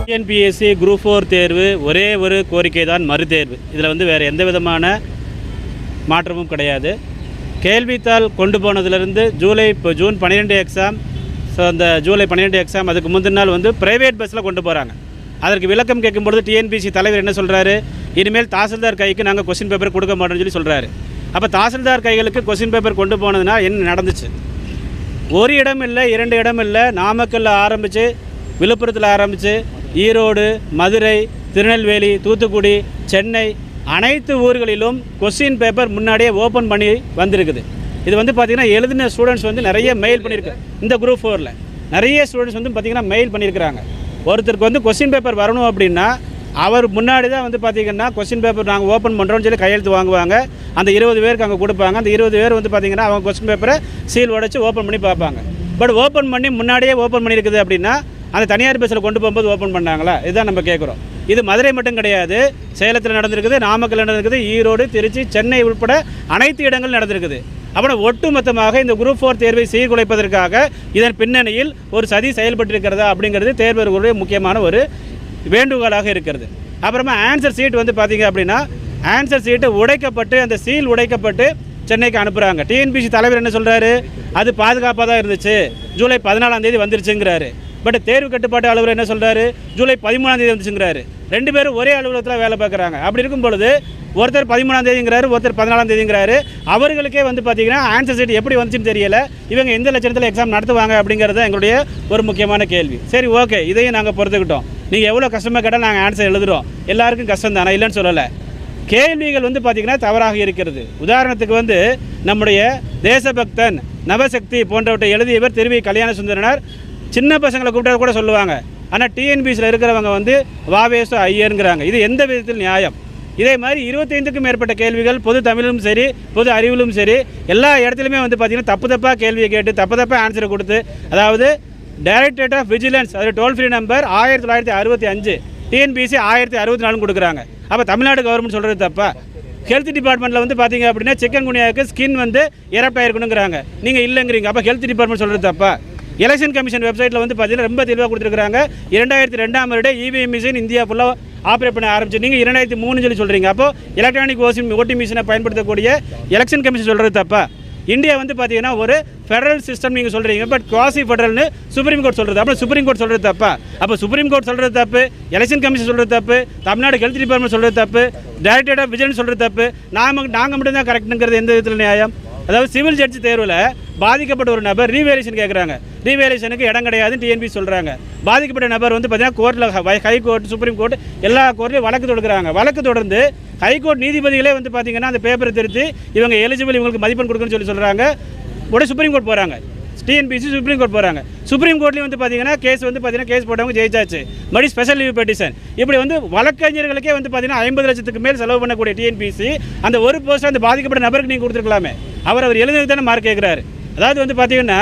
TNPSC group four தேர்வு ஒரே ஒரு கோரிக்கை தான் மறுதேர்வு இதில் வந்து வேறு எந்த விதமான மாற்றமும் கிடையாது. கேள்வித்தாள் கொண்டு போனதுலேருந்து ஜூலை இப்போ ஜூன் பன்னிரெண்டு எக்ஸாம் ஸோ அந்த ஜூலை பன்னிரெண்டு எக்ஸாம் அதுக்கு முந்தின நாள் வந்து ப்ரைவேட் பஸ்ஸில் கொண்டு போகிறாங்க அதற்கு விளக்கம் கேட்கும்பொழுது டிஎன்பிசி தலைவர் என்ன சொல்கிறாரு இனிமேல் தாசில்தார் கைக்கு நாங்கள் கொஸ்டின் பேப்பர் கொடுக்க மாட்டோம்னு சொல்லி சொல்கிறாரு அப்போ தாசில்தார் கைகளுக்கு கொஸ்டின் பேப்பர் கொண்டு போனதுனால் என்ன நடந்துச்சு? ஒரு இடம் இல்லை இரண்டு இடம் இல்லை. நாமக்கல்ல ஆரம்பித்து விழுப்புரத்தில் ஆரம்பித்து ஈரோடு மதுரை திருநெல்வேலி தூத்துக்குடி சென்னை அனைத்து ஊர்களிலும் கொஸ்டின் பேப்பர் முன்னாடியே ஓப்பன் பண்ணி வந்திருக்குது. இது வந்து பார்த்திங்கன்னா எழுதின ஸ்டூடெண்ட்ஸ் வந்து நிறைய மெயில் பண்ணியிருக்கு இந்த குரூப் ஃபோரில் நிறைய ஸ்டூடெண்ட்ஸ் வந்து பார்த்திங்கன்னா மெயில் பண்ணியிருக்கிறாங்க ஒருத்தருக்கு வந்து கொஸ்டின் பேப்பர் வரணும் அப்படின்னா அவர் முன்னாடி தான் வந்து பார்த்திங்கன்னா கொஸ்டின் பேப்பர் நாங்கள் ஓப்பன் பண்ணுறோம்னு சொல்லி கையெழுத்து வாங்குவாங்க. அந்த இருபது பேருக்கு அங்கே கொடுப்பாங்க. அந்த இருபது பேர் வந்து பார்த்திங்கன்னா அவங்க கொஸ்டின் பேப்பரை சீல் உடச்சி ஓப்பன் பண்ணி பார்ப்பாங்க. பட் ஓப்பன் பண்ணி முன்னாடியே ஓப்பன் பண்ணியிருக்குது அப்படின்னா அந்த தனியார் பஸ்ஸில் கொண்டு போகும்போது ஓப்பன் பண்ணாங்களா? இதுதான் நம்ம கேட்குறோம் இது மதுரை மட்டும் கிடையாது. சேலத்தில் நடந்திருக்குது நாமக்கல் நடந்திருக்குது ஈரோடு திருச்சி சென்னை உட்பட அனைத்து இடங்களும் நடந்திருக்குது. அப்புறம் ஒட்டுமொத்தமாக இந்த குரூப் ஃபோர் தேர்வை சீர்குலைப்பதற்காக இதன் பின்னணியில் ஒரு சதி செயல்பட்டிருக்கிறதா அப்படிங்கிறது தேர்வர்களுடைய முக்கியமான ஒரு வேண்டுகோளாக இருக்கிறது. அப்புறமா ஆன்சர் சீட் வந்து பார்த்தீங்க அப்படின்னா ஆன்சர் சீட்டு உடைக்கப்பட்டு அந்த சீல் உடைக்கப்பட்டு சென்னைக்கு அனுப்புகிறாங்க டிஎன்பிசி தலைவர் என்ன சொல்கிறாரு அது பாதுகாப்பாக தான் இருந்துச்சு. ஜூலை பதினாலாம் தேதி வந்துருச்சுங்கிறாரு. பட் தேர்வு கட்டுப்பாட்டு அலுவலர் என்ன சொல்கிறாரு ஜூலை பதிமூணாம் தேதி வந்துச்சுங்கிறாரு ரெண்டு பேரும் ஒரே அலுவலகத்தில் வேலை பார்க்குறாங்க. அப்படி இருக்கும் பொழுது ஒருத்தர் பதிமூணாம் தேதிங்கிறாரு ஒருத்தர் பதினாலாம் தேதிங்கிறாரு. அவர்களுக்கே வந்து பார்த்தீங்கன்னா ஆன்சர் சீட் எப்படி வந்துச்சுன்னு தெரியல. இவங்க எந்த லட்சணத்தில் எக்ஸாம் நடத்துவாங்க அப்படிங்கிறது தான் எங்களுடைய ஒரு முக்கியமான கேள்வி. சரி ஓகே இதையும் நாங்கள் பொறுத்துக்கிட்டோம். நீங்கள் எவ்வளோ கஷ்டமாக கேட்டால் நாங்கள் ஆன்சர் எழுதுகிறோம் எல்லாருக்கும் கஷ்டம் தானே இல்லைன்னு சொல்லலை. கேள்விகள் வந்து பார்த்திங்கன்னா தவறாக இருக்கிறது. உதாரணத்துக்கு வந்து நம்முடைய தேசபக்தன் நவசக்தி போன்றவற்றை எழுதியவர் திருவி கல்யாண சுந்தரனார். சின்ன பசங்களை கூப்பிட்டா கூட சொல்லுவாங்க. ஆனால் டிஎன்பிசியில் இருக்கிறவங்க வந்து வாவேசு ஐயருங்கிறாங்க இது எந்த விதத்தில் நியாயம்? இதே மாதிரி இருபத்தைந்துக்கும் மேற்பட்ட கேள்விகள் பொது தமிழிலும் சரி பொது அறிவிலும் சரி எல்லா இடத்துலையுமே வந்து பார்த்திங்கன்னா தப்பு தப்பாக கேள்வியை கேட்டு தப்பு தப்பாக ஆன்சரை கொடுத்து அதாவது டைரக்டரேட் ஆஃப் விஜிலன்ஸ் அது டோல் ஃப்ரீ நம்பர் ஆயிரத்தி தொள்ளாயிரத்தி அறுபத்தி அஞ்சு. டிஎன்பிசி ஆயிரத்தி அறுபத்தி நாலு கொடுக்குறாங்க. அப்போ தமிழ்நாடு கவர்மெண்ட் சொல்கிறது தப்பா? ஹெல்த் டிபார்ட்மெண்ட்டில் வந்து பார்த்தீங்க அப்படின்னா சிக்கன் குனியாவுக்கு ஸ்கின் வந்து எரப்டாக இருக்கணுங்கிறாங்க நீங்கள் இல்லைங்கிறீங்க. அப்போ ஹெல்த் டிபார்ட்மெண்ட் சொல்கிறது தப்பா? எலெக்ஷன் கமிஷன் வெப்சைட்டில் வந்து பார்த்தீங்கன்னா ரொம்ப தெளிவாக கொடுத்துருக்காங்க இரண்டாயிரத்தி ரெண்டாம் வருட இவிஎம் மிஷின் இந்தியா ஃபுல்லாக ஆப்ரேட் பண்ண ஆரம்பிச்சு நீங்கள் இரண்டாயிரத்தி மூணு சொல்லி சொல்கிறீங்க அப்போ எலக்ட்ரானிக் ஓசிங் ஓட்டி மிஷினை பயன்படுத்தக்கூடிய எலெக்ஷன் கமிஷன் சொல்கிறது தப்பா? இந்தியா வந்து பார்த்தீங்கன்னா ஒரு ஃபெடரல் சிஸ்டம் நீங்கள் சொல்கிறீங்க பட் குவாசி ஃபெடரல்னு சுப்ரீம் கோர்ட் சொல்கிறது அப்புறம் சுப்ரீம் கோர்ட் சொல்கிறது தப்பா? அப்போ சுப்ரீம் கோர்ட் சொல்கிறது தப்பு. எலெக்ஷன் கமிஷன் சொல்கிறது தப்பு. தமிழ்நாடு ஹெல்த் டிபார்ட்மெண்ட் சொல்கிறது தப்பு. டைரக்டரேட் ஆஃப் விஜிலன்ஸ் சொல்கிறது தப்பு. நாம நாங்கள் மட்டும்தான் கரெக்டுங்கிறது எந்த விதத்தில் நியாயம்? அதாவது சிவில் ஜட்ஜ் தேர்வில் பாதிக்கப்பட்ட ஒரு நபர் ரீவேலேஷன் கேட்குறாங்க ரீவேலேஷனுக்கு இடம் கிடையாது டிஎன்பி சொல்கிறாங்க பாதிக்கப்பட்ட நபர் வந்து பார்த்தீங்கன்னா கோர்ட்டில் ஹை கோர்ட் சுப்ரீம் கோர்ட் எல்லா கோர்ட்லையும் வழக்கு தொடுக்கிறாங்க. வழக்கு தொடர்ந்து ஹைகோர்ட் நீதிபதிகளே வந்து பார்த்தீங்கன்னா அந்த பேப்பரை திருத்தி இவங்க எலிஜிபிள் இவங்களுக்கு மதிப்பெண் கொடுக்குன்னு சொல்லி சொல்கிறாங்க உடனே சுப்ரீம் கோர்ட் போகிறாங்க டிஎன்பிசி சுப்ரீம் கோர்ட் போகிறாங்க சுப்ரீம் கோர்ட்லேயும் வந்து பார்த்தீங்கன்னா கேஸ் வந்து பார்த்தீங்கன்னா கேஸ் போட்டவங்க ஜெயிச்சாச்சு. மறுபடியும் ஸ்பெஷல் லீவ் பெட்டிஷன் இப்படி வந்து வழக்கறிஞர்களுக்கே வந்து பார்த்தீங்கன்னா ஐம்பது லட்சத்துக்கு மேல் செலவு பண்ணக்கூடிய டிஎன்பிசி அந்த ஒரு போஸ்ட் அந்த பாதிக்கப்பட்ட நபருக்கு நீங்கள் கொடுத்துருக்கலாமே. அவர் அவர் எழுதுறது தானே மார்க் கேட்குறாரு அதாவது வந்து பார்த்தீங்கன்னா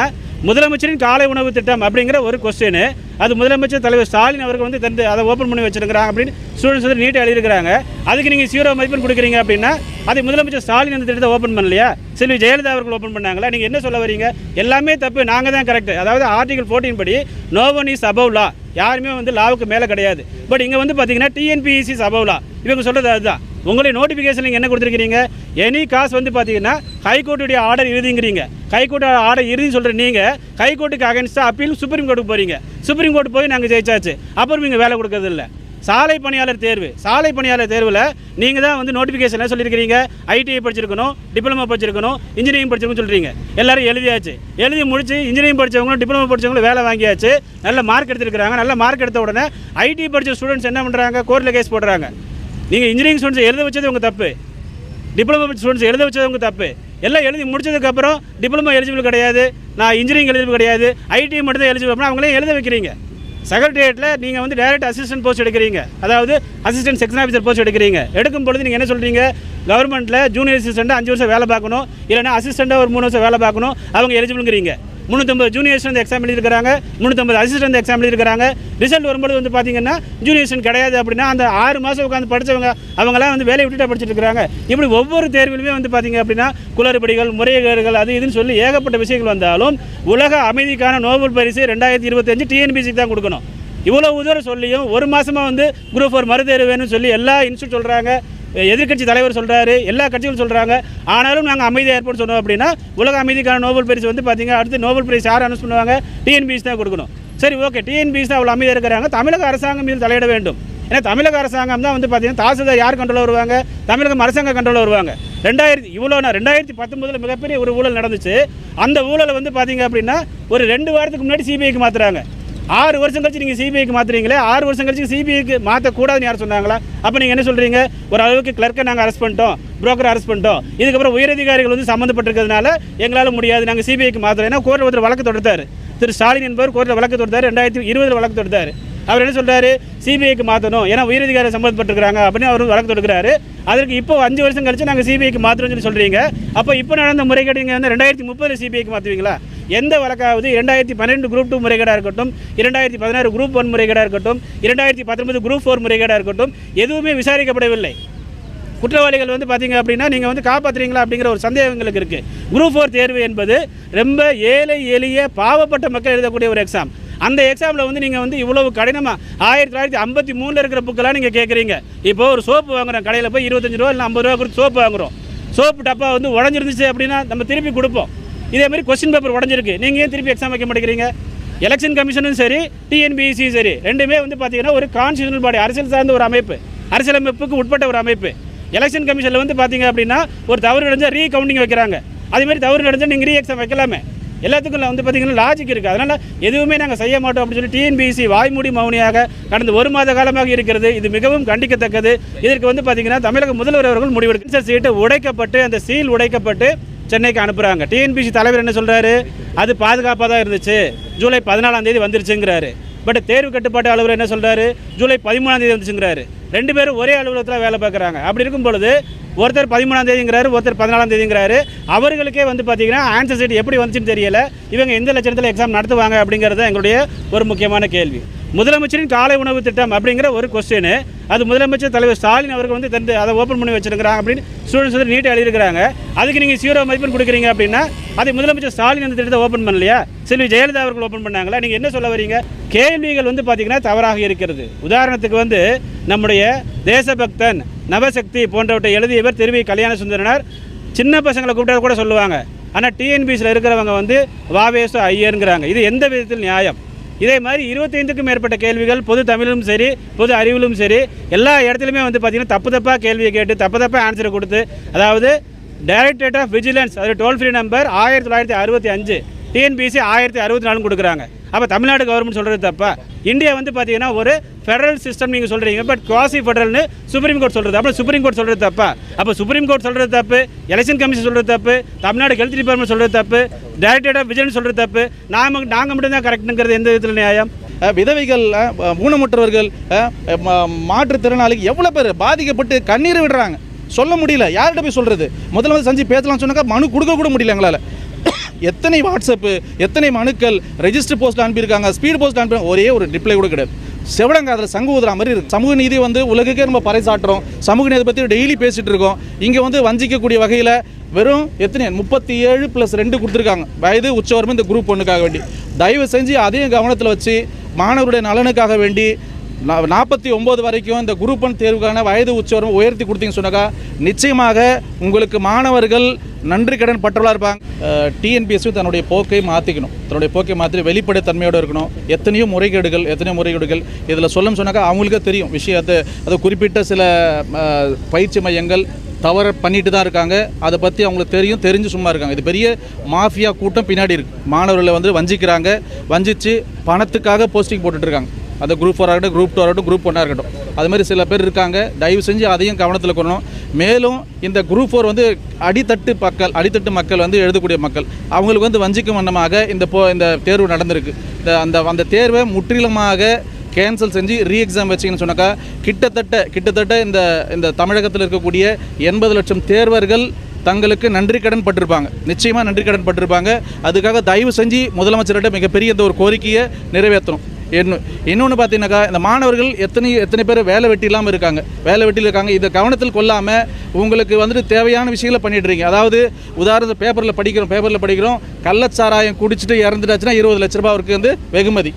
முதலமைச்சரின் காலை உணவு திட்டம் அப்படிங்கிற ஒரு கொஸ்டின் அது முதலமைச்சர் தலைவர் ஸ்டாலின் அவர்கள் வந்து தந்து அதை ஓப்பன் பண்ணி வச்சிருக்கிறாங்க அப்படின்னு ஸ்டூடெண்ட்ஸ் வந்து நீட்டாக எழுதியிருக்கிறாங்க. அதுக்கு நீங்கள் ஜீரோ மதிப்பெண் கொடுக்குறீங்க அப்படின்னா அது முதலமைச்சர் ஸ்டாலின் அந்த திட்டத்தை ஓப்பன் பண்ணலையா? செல்வி ஜெயலலிதா அவர்கள் ஓப்பன் பண்ணாங்களா? நீங்கள் என்ன சொல்ல வரீங்க? எல்லாமே தப்பு. நாங்கள் தான் கரெக்ட் அதாவது ஆர்டிகல் ஃபோர்டீன் படி no one is above law யாருமே வந்து லாவுக்கு மேலே கிடையாது. பட் இங்கே வந்து பார்த்தீங்கன்னா டிஎன்பிஎஸ்சி அபவ் லா இவங்க சொல்கிறது அதுதான். உங்களுடைய நோட்டிஃபிகேஷன் நீங்கள் என்ன கொடுத்துருக்கீங்க எனி காசு வந்து பார்த்தீங்கன்னா ஹைகோர்ட்டுடைய ஆர்டர் இறுதிங்கிறீங்க. ஹைகோர்ட் ஆர்டர் இறுதின்னு சொல்கிற நீங்கள் ஹைகோர்ட்டுக்கு அகேன்ஸ்டாக அப்பீல் சுப்ரீம் கோர்ட்டுக்கு போகிறீங்க சுப்ரீம் கோர்ட் போய் நாங்கள் ஜெயிச்சாச்சு. அப்புறம் நீங்கள் வேலை கொடுக்கறதில்லை. சாலை பணியாளர் தேர்வு. சாலை பணியாளர் தேர்வில் நீங்கள் தான் வந்து நோட்டிஃபிகேஷனில் சொல்லியிருக்கிறீங்க ஐடிஐ படிச்சிருக்கணும் டிப்ளமோ படிச்சிருக்கணும் இன்ஜினியரிங் படிச்சிருக்கணும்னு சொல்கிறீங்க எல்லாரும் எழுதியாச்சு. எழுதி முடிச்சு இன்ஜினியரிங் படித்தவங்களும் டிப்ளமோ படித்தவங்களும் வேலை வாங்கியாச்சு. நல்ல மார்க் எடுத்திருக்கிறாங்க. நல்ல மார்க் எடுத்த உடனே ஐடி படித்த ஸ்டூடெண்ட்ஸ் என்ன பண்ணுறாங்க கோர்ட்டில் கேஸ் போடுறாங்க. நீங்கள் இன்ஜினியரிங் ஸ்டூடெண்ட்ஸ் எழுத வச்சது உங்கள் தப்பு. டிப்ளமோ ஸ்டூடெண்ட்ஸ் எழுத வச்சது உங்கள் தப்பு. எல்லாம் எழுதி முடிச்சதுக்கப்புறம் டிப்ளமோ எலிஜிபிள் கிடையாது. நான் இன்ஜினியரிங் எலிஜிபிள் கிடையாது. ஐடி மட்டும் தான் எலிஜிபிள் அப்படின்னா அவங்களே எழுத வைக்கிறீங்க. செக்ரட்டரியேட்டில் நீங்கள் வந்து டைரக்ட் அசிஸ்டன்ட் போஸ்ட் எடுக்கிறீங்க. அதாவது அசிஸ்டன்ட் செக்ஷன் ஆஃபீஸர் போஸ்ட் எடுக்கிறீங்க. எடுக்கும் பொழுது நீங்கள் என்ன சொல்கிறீங்க கவர்மெண்ட்டில் ஜூனியர் அசிஸ்டண்ட்டாக அஞ்சு வருஷம் வேலை பார்க்கணும். இல்லைனா அசிஸ்டண்ட்டாக ஒரு மூணு வருஷம் வேலை பார்க்கணும். அவங்க எலிஜிபிள்ங்கிறீங்க முந்நூற்றம்பது ஜூனியர்ஸ் வந்து எக்ஸாம் எழுதியிருக்கிறாங்க. முந்நூற்றம்பது அசிஸ்டன்ட் வந்து எக்ஸாம் எழுதியிருக்கிறாங்க. ரிசல்ட் வரும்போது வந்து பார்த்தீங்கன்னா ஜூனியர்ஸன் கிடையாது அப்படின்னா அந்த ஆறு மாதம் உட்காந்து படித்தவங்க அவங்களாம் வந்து வேலையை விட்டுட்டு படிச்சுட்டு இருக்கிறாங்க இப்படி ஒவ்வொரு தேர்விலுமே வந்து பார்த்தீங்க அப்படின்னா குளறுபடிகள் முறைகேடுகள் அது இதுன்னு சொல்லி ஏகப்பட்ட விஷயங்கள் வந்தாலும் உலக அமைதிக்கான நோபல் பரிசு ரெண்டாயிரத்தி இருபத்தஞ்சு டிஎன்பிசிக்கு தான் கொடுக்கணும். இவ்வளோ தூரம் சொல்லியும் ஒரு மாதமாக வந்து குரூப் ஃபோர் மறுதேர்வு வேணும்னு சொல்லி எல்லா இன்ஸ்டியூட் சொல்கிறாங்க எதிர்க்கட்சி தலைவர் சொல்கிறாரு எல்லா கட்சிகளும் சொல்கிறாங்க ஆனாலும் நாங்கள் அமைதியாக ஏற்பட்டு சொன்னோம் அப்படின்னா உலக அமைதிக்கான நோபல் பரிசு வந்து பார்த்தீங்கன்னா அடுத்து நோபல் பரிசு யார் அனௌன்ஸ் பண்ணுவாங்க? டிஎன்பிஎஸ் தான் கொடுக்கணும். சரி ஓகே டிஎன்பிஎஸ் தான் அவ்வளோ அமைதியாக இருக்கிறாங்க. தமிழக அரசாங்கம் மீது தலையிட வேண்டும். ஏன்னா தமிழக அரசாங்கம் தான் வந்து பார்த்தீங்கன்னா தாசில்தார் யார் கண்ட்ரோலில் வருவாங்க? தமிழகம் அரசாங்க கண்ட்ரோலில் வருவாங்க. ரெண்டாயிரத்தி இவ்வளோ நான் ரெண்டாயிரத்தி பத்தொம்பதில் மிகப்பெரிய ஒரு ஊழல் நடந்துச்சு. அந்த ஊழலை வந்து பார்த்தீங்க அப்படின்னா ஒரு ரெண்டு வாரத்துக்கு முன்னாடி சிபிஐக்கு மாற்றுறாங்க ஆறு வருஷம் கழிச்சு நீங்கள் சிபிஐக்கு மாற்றுறீங்களே ஆறு வருஷம் கழிச்சு சிபிஐக்கு மாற்றக்கூடாதுன்னு யார் சொன்னாங்களா? அப்போ நீங்கள் என்ன சொல்கிறீங்க ஒரு அளவுக்கு கிளர்க்கை நாங்கள் அரெஸ்ட் பண்ணிட்டோம் புரோக்கரை அரெஸ்ட் பண்ணிட்டோம். இதுக்கப்புறம் உயரதிகாரிகள் வந்து சம்மந்தப்பட்டிருக்கிறதுனால எங்களால் முடியாது. நாங்கள் சிபிஐக்கு மாற்றுறோம் ஏன்னா கோர்ட்டில் ஒருத்தர் வழக்கு தொடுத்தார். திரு ஸ்டாலின் என்பவர் கோர்ட்டில் வழக்கு தொடுத்தார். ரெண்டாயிரத்தி இருபதில் வழக்கு தொடுத்தார். அவர் என்ன சொல்கிறாரு சிபிஐக்கு மாற்றணும் ஏன்னா உயரதிகாரி சம்மந்தப்பட்டிருக்கிறாங்க அப்படின்னு அவர் வழக்கு தொடுக்கிறாரு. அதற்கு இப்போ அஞ்சு வருஷம் கழிச்சு நாங்கள் சிபிஐக்கு மாற்றுறோம்னு சொல்லி சொல்கிறீங்க அப்போ இப்போ நடந்த முறைகேடு நீங்கள் வந்து ரெண்டாயிரத்தி முப்பதில் சிபிஐக்கு மாற்றுவீங்களா எந்த வழக்காவது இரண்டாயிரத்தி பன்னெண்டு குரூப் டூ முறைகேடாக இருக்கட்டும் இரண்டாயிரத்தி பதினாறு குரூப் ஒன் முறைகேடாக இருக்கட்டும் இரண்டாயிரத்தி பத்தொன்பது குரூப் ஃபோர் முறைகேடாக இருக்கட்டும் எதுவுமே விசாரிக்கப்படவில்லை. குற்றவாளிகள் வந்து பார்த்தீங்க அப்படின்னா நீங்கள் வந்து காப்பாற்றுறீங்களா அப்படிங்கிற ஒரு சந்தேகம் எங்களுக்கு இருக்குது குரூப் ஃபோர் தேர்வு என்பது ரொம்ப ஏழை எளிய பாவப்பட்ட மக்கள் எழுதக்கூடிய ஒரு எக்ஸாம் அந்த எக்ஸாமில் வந்து நீங்கள் வந்து இவ்வளவு கடினமாக ஆயிரத்தி தொள்ளாயிரத்தி ஐம்பத்தி மூணில் இருக்கிற புக்கெல்லாம் நீங்கள் கேட்குறீங்க இப்போ ஒரு சோப்பு வாங்குறோம் கடையில் போய் இருபத்தஞ்சு ரூபா இல்லை ஐம்பது ரூபா கொடுத்து சோப்பு வாங்குறோம். சோப்பு டப்பா வந்து உடஞ்சிருந்துச்சு அப்படின்னா நம்ம திருப்பி கொடுப்போம். இதே மாதிரி கொஸ்டின் பேப்பர் உடஞ்சிருக்கு. நீங்கள் ஏன் திருப்பி எக்ஸாம் வைக்க மாட்டேங்கிறீங்க? எலெக்ஷன் கமிஷனும் சரி டிஎன்பிஎஸ்சியும் சரி ரெண்டுமே வந்து பார்த்தீங்கன்னா ஒரு கான்ஸ்டியூஷனல் பாடி அரசியல் சார்ந்த ஒரு அமைப்பு. அரசியலமைப்புக்கு உட்பட்ட ஒரு அமைப்பு. எலெக்ஷன் கமிஷனில் வந்து பார்த்தீங்க அப்படின்னா ஒரு தவறு நடந்தால் ரீ கவுண்டிங் வைக்கிறாங்க. அதேமாதிரி தவறு நடந்தால் நீங்கள் ரீ எக்ஸாம் வைக்கலாமே. எல்லாத்துக்கும் வந்து பார்த்திங்கன்னா லாஜிக் இருக்குது அதனால் எதுவுமே நாங்கள் செய்ய மாட்டோம் அப்படின்னு சொல்லி டிஎன்பிஎஸ்சி வாய்மூடி மௌனியாக கடந்த ஒரு மாத காலமாக இருக்கிறது. இது மிகவும் கண்டிக்கத்தக்கது. இதற்கு வந்து பார்த்தீங்கன்னா தமிழக முதல்வர் அவர்கள் முடிவெடுக்க சீட்டு உடைக்கப்பட்டு அந்த சீல் உடைக்கப்பட்டு சென்னைக்கு அனுப்புகிறாங்க டிஎன்பிசி தலைவர் என்ன சொல்கிறாரு அது பாதுகாப்பாக தான் இருந்துச்சு. ஜூலை பதினாலாம் தேதி வந்துருச்சுங்கிறாரு. பட் தேர்வு கட்டுப்பாட்டு அலுவலர் என்ன சொல்கிறாரு ஜூலை பதிமூணாம் தேதி வந்துச்சுங்கிறாரு. ரெண்டு பேரும் ஒரே அலுவலகத்தில் வேலை பார்க்குறாங்க. அப்படி இருக்கும் பொழுது ஒருத்தர் பதிமூணாம் தேதிங்கிறாரு ஒருத்தர் பதினாலாம் தேதிங்கிறாரு. அவர்களுக்கே வந்து பார்த்தீங்கன்னா ஆன்சர் சீட் எப்படி வந்துச்சுன்னு தெரியல. இவங்க எந்த லட்சணத்தில் எக்ஸாம் நடத்துவாங்க அப்படிங்கிறது எங்களுடைய ஒரு முக்கியமான கேள்வி. முதலமைச்சரின் காலை உணவு திட்டம் அப்படிங்கிற ஒரு கொஸ்டின் அது முதலமைச்சர் தலைவர் ஸ்டாலின் அவர்கள் வந்து தந்து அதை ஓப்பன் பண்ணி வச்சிருக்கிறாங்க அப்படின்னு ஸ்டூடெண்ட்ஸ் வந்து நீட்டை எழுதியிருக்கிறாங்க. அதுக்கு நீங்கள் ஜீரோ மதிப்பெண் கொடுக்குறீங்க அப்படின்னா அதை முதலமைச்சர் ஸ்டாலின் அந்த திட்டத்தை ஓப்பன் பண்ணலையா? செல்வி ஜெயலலிதா அவர்கள் ஓப்பன் பண்ணாங்களா? நீங்கள் என்ன சொல்ல வரீங்க? கேள்விகள் வந்து பார்த்தீங்கன்னா தவறாக இருக்கிறது. உதாரணத்துக்கு வந்து நம்முடைய தேசபக்தன் நவசக்தி போன்றவற்றை எழுதியவர் திருவி கல்யாண சுந்தரனார் சின்ன பசங்களை கூப்பிட்டா கூட சொல்லுவாங்க. ஆனால் டிஎன்பிசியில் இருக்கிறவங்க வந்து வாவேசு ஐயருங்கிறாங்க. இது எந்த விதத்தில் நியாயம்? இதே மாதிரி இருபத்தைந்துக்கும் மேற்பட்ட கேள்விகள் பொது தமிழிலும் சரி பொது அறிவிலும் சரி எல்லா இடத்துலையுமே வந்து பார்த்திங்கன்னா தப்பு தப்பாக கேள்வியை கேட்டு தப்பு தப்பாக ஆன்சரை கொடுத்து அதாவது டைரக்டரேட் ஆஃப் விஜிலன்ஸ் அது டோல் ஃப்ரீ நம்பர் ஆயிரத்தி தொள்ளாயிரத்தி அறுபத்தி அஞ்சு. டிஎன்பிசி ஆயிரத்தி அறுபத்தி நாலு கொடுக்குறாங்க. அப்போ தமிழ்நாடு கவர்மெண்ட் சொல்கிறது தப்பா? இந்தியா வந்து பார்த்தீங்கன்னா ஒரு ஃபெடரல் சிஸ்டம் நீங்கள் சொல்கிறீங்க பட் குவாசி ஃபெடரல்னு சுப்ரீம் கோர்ட் சொல்கிறது அப்புறம் சுப்ரீம் கோர்ட் சொல்கிறது தப்பா? அப்போ சுப்ரீம் கோர்ட் சொல்கிறது தப்பு. எலெக்ஷன் கமிஷன் சொல்கிறது தப்பு. தமிழ்நாடு ஹெல்த் டிபார்ட்மெண்ட் சொல்கிறது தப்பு. டைரக்டரேட் ஆஃப் விஜிலன்ஸ் சொல்கிறது தப்பு. நாம நாங்கள் மட்டும்தான் கரெக்டுங்கிறது எந்த விதத்தில் நியாயம்? விதவைகள் ஊனமுற்றவர்கள் மாற்றுத்திறனாளிகள் எவ்வளோ பேர் பாதிக்கப்பட்டு கண்ணீர் விடுறாங்க? சொல்ல முடியல. யார்கிட்ட போய் சொல்கிறது முதல்ல வந்து சஞ்சு பேசலாம் சொன்னாக்கா மனு கொடுக்க கூட முடியல எங்களால். எத்தனை வாட்ஸ்அப்பு எத்தனை மனுக்கள் ரெஜிஸ்டர் போஸ்ட் அனுப்பியிருக்காங்க ஸ்பீட் போஸ்ட் அனுப்பி ஒரே ஒரு ரிப்ளை கூட கிடையாது. செவடங்காதில் சங்கு ஊதுற மாதிரி இருக்கு. சமூக நீதி வந்து உலகுக்கே நம்ம பறைசாட்டுறோம் சமூக நீதி பற்றி டெய்லி பேசிகிட்டு இருக்கோம். இங்கே வந்து வஞ்சிக்கக்கூடிய வகையில் வெறும் எத்தனை? முப்பத்தி ஏழு ப்ளஸ் ரெண்டு கொடுத்துருக்காங்க. வயது உச்சவரம் இந்த குரூப் ஒன்றுக்காக வேண்டி. தயவு செஞ்சு அதையும் கவனத்தில் வச்சு மாணவருடைய நலனுக்காக வேண்டி நாற்பத்தி ஒம்பது வரைக்கும் இந்த குரூப் ஒன் தேர்வுக்கான வயது உச்சவரம் உயர்த்தி கொடுத்தீங்கன்னு சொன்னாக்கா நிச்சயமாக உங்களுக்கு மாணவர்கள் நன்றி கடன் பற்றவளாக இருப்பாங்க. டிஎன்பிஎஸ்சி தன்னுடைய போக்கை மாற்றிக்கணும் தன்னுடைய போக்கை மாற்றி வெளிப்படைத்தன்மையோடு இருக்கணும். எத்தனையோ முறைகேடுகள் எத்தனையோ முறைகேடுகள் இதில் சொல்லணும்னு சொன்னாக்கா அவங்களுக்கே தெரியும் விஷயத்தை. அது குறிப்பிட்ட சில பயிற்சி மையங்கள் தவறு பண்ணிட்டு தான் இருக்காங்க. அதை பற்றி அவங்களுக்கு தெரியும் தெரிஞ்சு சும்மா இருக்காங்க. இது பெரிய மாஃபியா கூட்டம் பின்னாடி இருக்கு. மாணவர்களை வந்து வஞ்சிக்கிறாங்க. வஞ்சிச்சு பணத்துக்காக போஸ்டிங் போட்டுட்ருக்காங்க அந்த குரூப் ஃபோராக இருக்கட்டும் குரூப் டூ ஆகட்டும் குரூப் ஒன்னாக இருக்கட்டும். அது மாதிரி சில பேர் இருக்காங்க. தயவு செஞ்சு அதையும் கவனத்தில் கொள்ளணும். மேலும் இந்த குரூப் ஃபோர் வந்து அடித்தட்டு மக்கள் அடித்தட்டு மக்கள் வந்து எழுதக்கூடிய மக்கள். அவங்களுக்கு வந்து வஞ்சிக்கும் வண்ணமாக இந்த போ இந்த தேர்வு நடந்திருக்கு. இந்த அந்த அந்த தேர்வை முற்றிலுமாக கேன்சல் செஞ்சு ரீ எக்ஸாம் வச்சிங்கன்னு சொன்னாக்கா கிட்டத்தட்ட கிட்டத்தட்ட இந்த இந்த தமிழகத்தில் இருக்கக்கூடிய எண்பது லட்சம் தேர்வர்கள் தங்களுக்கு நன்றி கடன் பட்டிருப்பாங்க. நிச்சயமாக நன்றி கடன் பட்டிருப்பாங்க. அதுக்காக தயவு செஞ்சு முதலமைச்சர்கிட்ட மிகப்பெரிய இந்த ஒரு கோரிக்கையை நிறைவேற்றணும். இன்னொன்று பார்த்தீங்கன்னாக்கா இந்த மாணவர்கள் எத்தனை எத்தனை பேர் வேலை வெட்டி இல்லாமல் இருக்காங்க. வேலை வெட்டியில் இருக்காங்க. இதை கவனத்தில் கொள்ளாமல் உங்களுக்கு வந்துட்டு தேவையான விஷயங்களை பண்ணிட்டு இருக்கீங்க அதாவது உதாரணத்து பேப்பரில் படிக்கிறோம் பேப்பரில் படிக்கிறோம். கள்ளச்சாராயம் குடிச்சிட்டு இறந்துட்டாச்சுன்னா இருபது லட்ச ரூபா அவருக்கு வந்து வெகுமதி.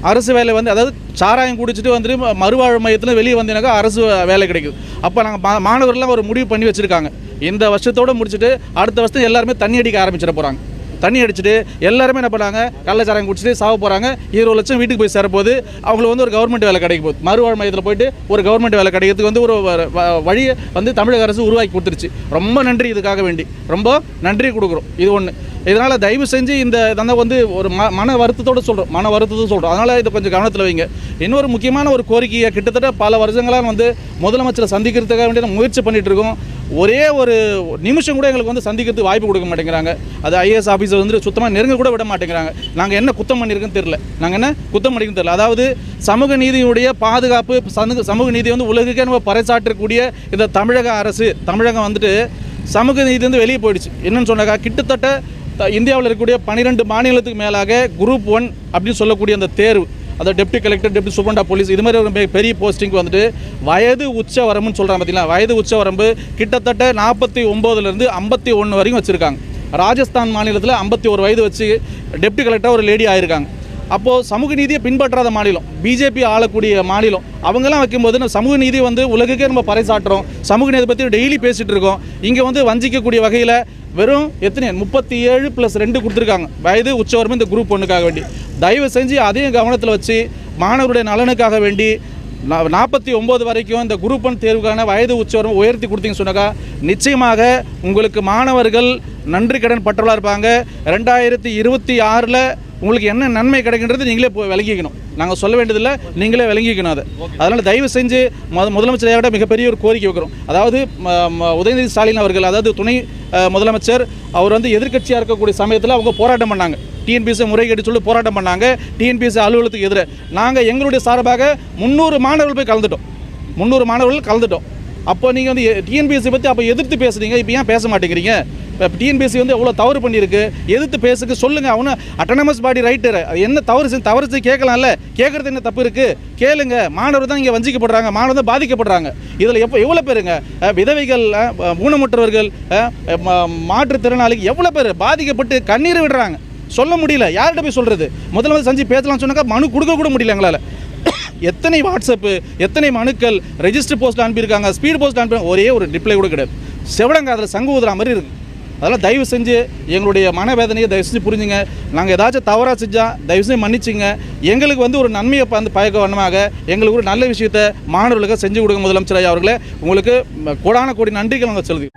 அரசு வேலை வந்து அதாவது சாராயம் குடிச்சிட்டு வந்துட்டு ம- மறுவாழ்வு மையத்தில் வெளியே வந்தீங்கன்னாக்கா அரசு வேலை கிடைக்குது. அப்போ நாங்கள் மா மாணவர்கள்லாம் ஒரு முடிவு பண்ணி வச்சுருக்காங்க. இந்த வருஷத்தோடு முடிச்சுட்டு அடுத்த வருஷம் எல்லாருமே தண்ணி அடிக்க ஆரம்பிச்சிட போகிறாங்க தண்ணி அடிச்சுட்டு எல்லாருமே என்ன பண்ணாங்க? கள்ளச்சாரம் குடிச்சிட்டு சாவ போகிறாங்க இருபது லட்சம் வீட்டுக்கு போய் சேரப்போது அவங்களுக்கு வந்து ஒரு கவர்மெண்ட் வேலை கிடைக்க போகுது. மறுவாழ் மையத்தில் போயிட்டு ஒரு கவர்மெண்ட் வேலை கிடைக்கிறதுக்கு வந்து ஒரு வ- வ- வழியை வந்து தமிழக அரசு உருவாக்கி கொடுத்துருச்சு. ரொம்ப நன்றி இதுக்காக வேண்டி. ரொம்ப நன்றி கொடுக்குறோம். இது ஒன்று இதனால் தயவு செஞ்சு இந்த இதெல்லாம் வந்து ஒரு ம மன வருத்தத்தோடு சொல்கிறோம் மன வருத்தத்தோடு சொல்கிறோம் அதனால் இதை கொஞ்சம் கவனத்தில் வைங்க. இன்னொரு முக்கியமான ஒரு கோரிக்கையை கிட்டத்தட்ட பல வருஷங்களாக வந்து முதலமைச்சரை சந்திக்கிறதுக்காக வேண்டிய முயற்சி பண்ணிகிட்ருக்கோம் இருக்கோம். ஒரே ஒரு நிமிஷம் கூட எங்களுக்கு வந்து சந்திக்கிறதுக்கு வாய்ப்பு கொடுக்க மாட்டேங்கிறாங்க. அது ஐஏஎஸ் ஆஃபீஸர் வந்து சுத்தமாக நெருங்க கூட விட மாட்டேங்கிறாங்க. நாங்கள் என்ன குத்தம் பண்ணியிருக்குன்னு தெரில நாங்கள் என்ன குத்தம் பண்ணியிருக்குன்னு தெரியல. அதாவது சமூக நீதியுடைய பாதுகாப்பு சமூக சமூக நீதி வந்து உலகுக்கே நம்ம பறைசாற்றக்கூடிய இந்த தமிழக அரசு தமிழகம் வந்துட்டு சமூக நீதி வந்து வெளியே போயிடுச்சு. என்னன்னு சொன்னாக்கா கிட்டத்தட்ட இந்தியாவில் இருக்கக்கூடிய பன்னிரெண்டு மாநிலத்துக்கு மேலாக குரூப் ஒன் அப்படின்னு சொல்லக்கூடிய அந்த தேர்வு அந்த டெப்டி கலெக்டர் டெப்டி சூப்பரண்டா போலீஸ் இது மாதிரி ஒரு பெரிய போஸ்டிங்க்கு வந்துட்டு வயது உச்ச வரம்புன்னு சொல்கிறாங்க பார்த்தீங்களா வயது உச்ச வரம்பு கிட்டத்தட்ட நாற்பத்தி ஒம்போதுலேருந்து ஐம்பத்தி ஒன்று வரைக்கும் வச்சுருக்காங்க. ராஜஸ்தான் மாநிலத்தில் ஐம்பத்தி ஒரு வயது வச்சு டெப்டி கலெக்டராக ஒரு லேடி ஆயிருக்காங்க. அப்போது சமூக நீதியை பின்பற்றாத மாநிலம் பிஜேபி ஆளக்கூடிய மாநிலம் அவங்கெல்லாம் வைக்கும்போது நம்ம சமூக நீதி வந்து உலகுக்கே நம்ம பறைசாட்டுறோம் சமூக நீதி பற்றி டெய்லி பேசிகிட்டு இருக்கோம். இங்கே வந்து வஞ்சிக்கக்கூடிய வகையில் வெறும் எத்தனை? முப்பத்தி ஏழு ப்ளஸ் ரெண்டு கொடுத்துருக்காங்க. வயது உச்சவரம் இந்த குரூப் ஒன்றுக்காக வேண்டி. தயவு செஞ்சு அதையும் கவனத்தில் வச்சு மாணவருடைய நலனுக்காக வேண்டி நாற்பத்தி ஒம்பது வரைக்கும் இந்த குரூப் ஒன் தேர்வுக்கான வயது உச்சவரம் உயர்த்தி கொடுத்தீங்கன்னு சொன்னாக்கா நிச்சயமாக உங்களுக்கு மாணவர்கள் நன்றி கடன் பற்றலாக இருப்பாங்க. ரெண்டாயிரத்தி இருபத்தி ஆறில் உங்களுக்கு என்ன நன்மை கிடைக்கின்றது நீங்களே போய் விளங்கிக்கணும். நாங்கள் சொல்ல வேண்டியதில்லை நீங்களே விளங்கிக்கணும் அதை. அதனால் தயவு செஞ்சு முத விட மிகப்பெரிய ஒரு கோரிக்கை வைக்கிறோம். அதாவது உதயநிதி ஸ்டாலின் அவர்கள் அதாவது துணை முதலமைச்சர் அவர் வந்து எதிர்க்கட்சியாக இருக்கக்கூடிய சமயத்தில் அவங்க போராட்டம் பண்ணாங்க. டிஎன்பிஎஸ்சி முறைகேடு சொல்லி போராட்டம் பண்ணாங்க. டிஎன்பிஎஸ்சி அலுவலகத்துக்கு எதிராக நாங்கள் எங்களுடைய சார்பாக முந்நூறு மாணவர்கள் போய் கலந்துட்டோம். முந்நூறு மாணவர்கள் கலந்துட்டோம். அப்போ நீங்கள் வந்து டிஎன்பிஎஸ்சி பற்றி அப்போ எதிர்த்து பேசுகிறீங்க இப்போ ஏன் பேச மாட்டேங்கிறீங்க? இப்போ டிஎன்பிஎஸ்சி வந்து எவ்வளோ தவறு பண்ணியிருக்கு? எதிர்த்து பேசுக்கு சொல்லுங்கள் அவனு அட்டானமஸ் பாடி ரைட்டர் என்ன தவறு செஞ்சு தவறு செஞ்சு கேட்கலாம்ல? கேட்குறது என்ன தப்பு இருக்குது கேளுங்க. மாணவர் தான் இங்கே வஞ்சிக்கப்படுறாங்க. மாணவர் தான் பாதிக்கப்படுறாங்க. இதில் எப்போ எவ்வளோ பேருங்க? விதவைகள் ஊனமுற்றவர்கள் மாற்றுத்திறனாளிகள் எவ்வளோ பேர் பாதிக்கப்பட்டு கண்ணீர் விடுறாங்க. சொல்ல முடியல. யார்கிட்ட போய் சொல்கிறது முதல்ல செஞ்சு பேசலாம்னு சொன்னாக்கா மனு கொடுக்க கூட முடியல எங்களால். எத்தனை வாட்ஸ்அப்பு எத்தனை மனுக்கள் ரெஜிஸ்டர் போஸ்ட் அனுப்பியிருக்காங்க ஸ்பீட் போஸ்ட் அனுப்பி ஒரே ஒரு ரிப்ளை கூட கிடையாது. செவடங்க அதில் சங்கு ஊதுற மாதிரி இருக்குது அதெல்லாம் தயவு செஞ்சு எங்களுடைய மனவேதனையை தயவு செஞ்சு புரிஞ்சுங்க. நாங்கள் ஏதாச்சும் தவறாக செஞ்சால் தயவு செஞ்சு மன்னிச்சிங்க. எங்களுக்கு வந்து ஒரு நன்மையை வந்து பயக்க வண்ணமாக எங்களுக்கு ஒரு நல்ல விஷயத்தை மாணவர்களுக்கு செஞ்சு கொடுங்க முதலமைச்சர் ஐயா அவர்களே. உங்களுக்கு கோடான கோடி நன்றிகள் நாங்கள் சொல்லுது